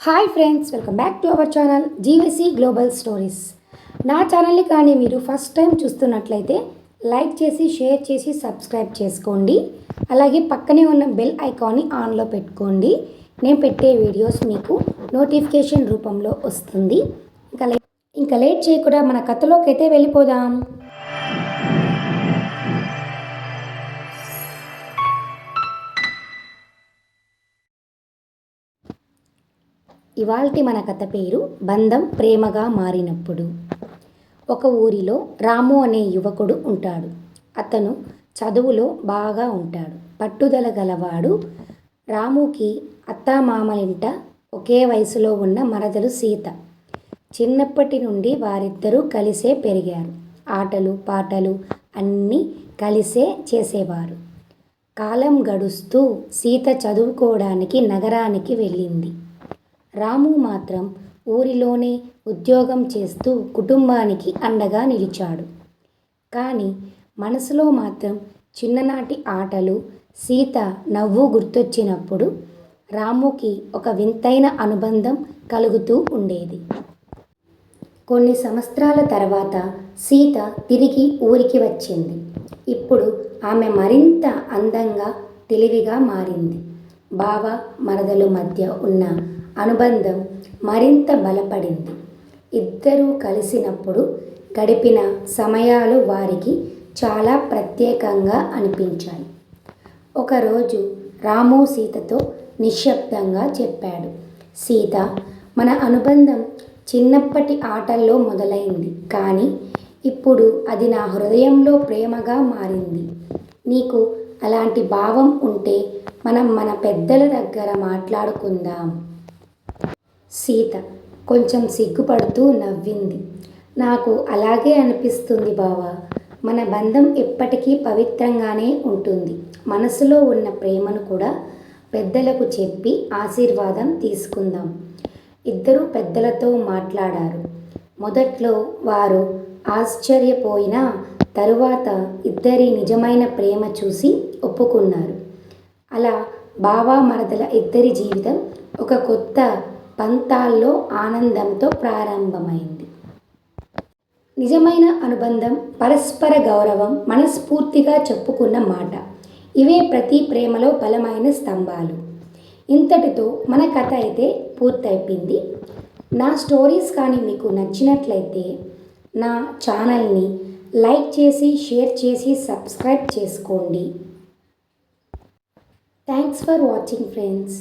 Hi friends welcome back to our channel GVC global stories నా ఛానల్ని కానీ మీరు ఫస్ట్ టైం చూస్తున్నట్లయితే లైక్ చేసి షేర్ చేసి సబ్స్క్రైబ్ చేసుకోండి. అలాగే పక్కనే ఉన్న బెల్ ఐకాన్ని ఆన్లో పెట్టుకోండి. నేను పెట్టే వీడియోస్ మీకు నోటిఫికేషన్ రూపంలో వస్తుంది. ఇంకా లే ఇంకా లేట్ చేయకుండా మన కథలోకి అయితే వెళ్ళిపోదాం. ఇవాల్టి మన కథ పేరు బంధం ప్రేమగా మారినప్పుడు. ఒక ఊరిలో రాము అనే యువకుడు ఉంటాడు. అతను చదువులో బాగా ఉంటాడు. పట్టుదల గలవాడు. రాముకి అత్తామామలింట ఒకే వయసులో ఉన్న మరదలు సీత. చిన్నప్పటి నుండి వారిద్దరూ కలిసే పెరిగారు. ఆటలు పాటలు అన్నీ కలిసే చేసేవారు. కాలం గడుస్తూ సీత చదువుకోవడానికి నగరానికి వెళ్ళింది. రాము మాత్రం ఊరిలోనే ఉద్యోగం చేస్తూ కుటుంబానికి అండగా నిలిచాడు. కానీ మనసులో మాత్రం చిన్ననాటి ఆటలు సీత నవ్వు గుర్తొచ్చినప్పుడు రాముకి ఒక వింతైన అనుబంధం కలుగుతూ ఉండేది. కొన్ని సంవత్సరాల తర్వాత సీత తిరిగి ఊరికి వచ్చింది. ఇప్పుడు ఆమె మరింత అందంగా తెలివిగా మారింది. బావ మరదలు మధ్య ఉన్న అనుబంధం మరింత బలపడింది. ఇద్దరూ కలిసినప్పుడు గడిపిన సమయాలు వారికి చాలా ప్రత్యేకంగా అనిపించాయి. ఒకరోజు రాము సీతతో నిశ్శబ్దంగా చెప్పాడు సీత మన అనుబంధం చిన్నప్పటి ఆటల్లో మొదలైంది కానీ ఇప్పుడు అది నా హృదయంలో ప్రేమగా మారింది. నీకు అలాంటి భావం ఉంటే మనం మన పెద్దల దగ్గర మాట్లాడుకుందాం. సీత కొంచెం సిగ్గుపడుతూ నవ్వింది. నాకు అలాగే అనిపిస్తుంది బావా. మన బంధం ఎప్పటికీ పవిత్రంగానే ఉంటుంది. మనసులో ఉన్న ప్రేమను కూడా పెద్దలకు చెప్పి ఆశీర్వాదం తీసుకుందాం. ఇద్దరు పెద్దలతో మాట్లాడారు. మొదట్లో వారు ఆశ్చర్యపోయినా తరువాత ఇద్దరి నిజమైన ప్రేమ చూసి ఒప్పుకున్నారు. అలా బావా మరదల ఇద్దరి జీవితం ఒక కొత్త పంతాల్లో ఆనందంతో ప్రారంభమైంది. నిజమైన అనుబంధం పరస్పర గౌరవం మనస్ఫూర్తిగా చెప్పుకున్న మాట. ఇవే ప్రతి ప్రేమలో బలమైన స్తంభాలు. ఇంతటితో మన కథ అయితే పూర్తయిపోయింది. నా స్టోరీస్ కానీ మీకు నచ్చినట్లయితే నా ఛానల్ని లైక్ చేసి షేర్ చేసి సబ్స్క్రైబ్ చేసుకోండి. Thanks for watching friends.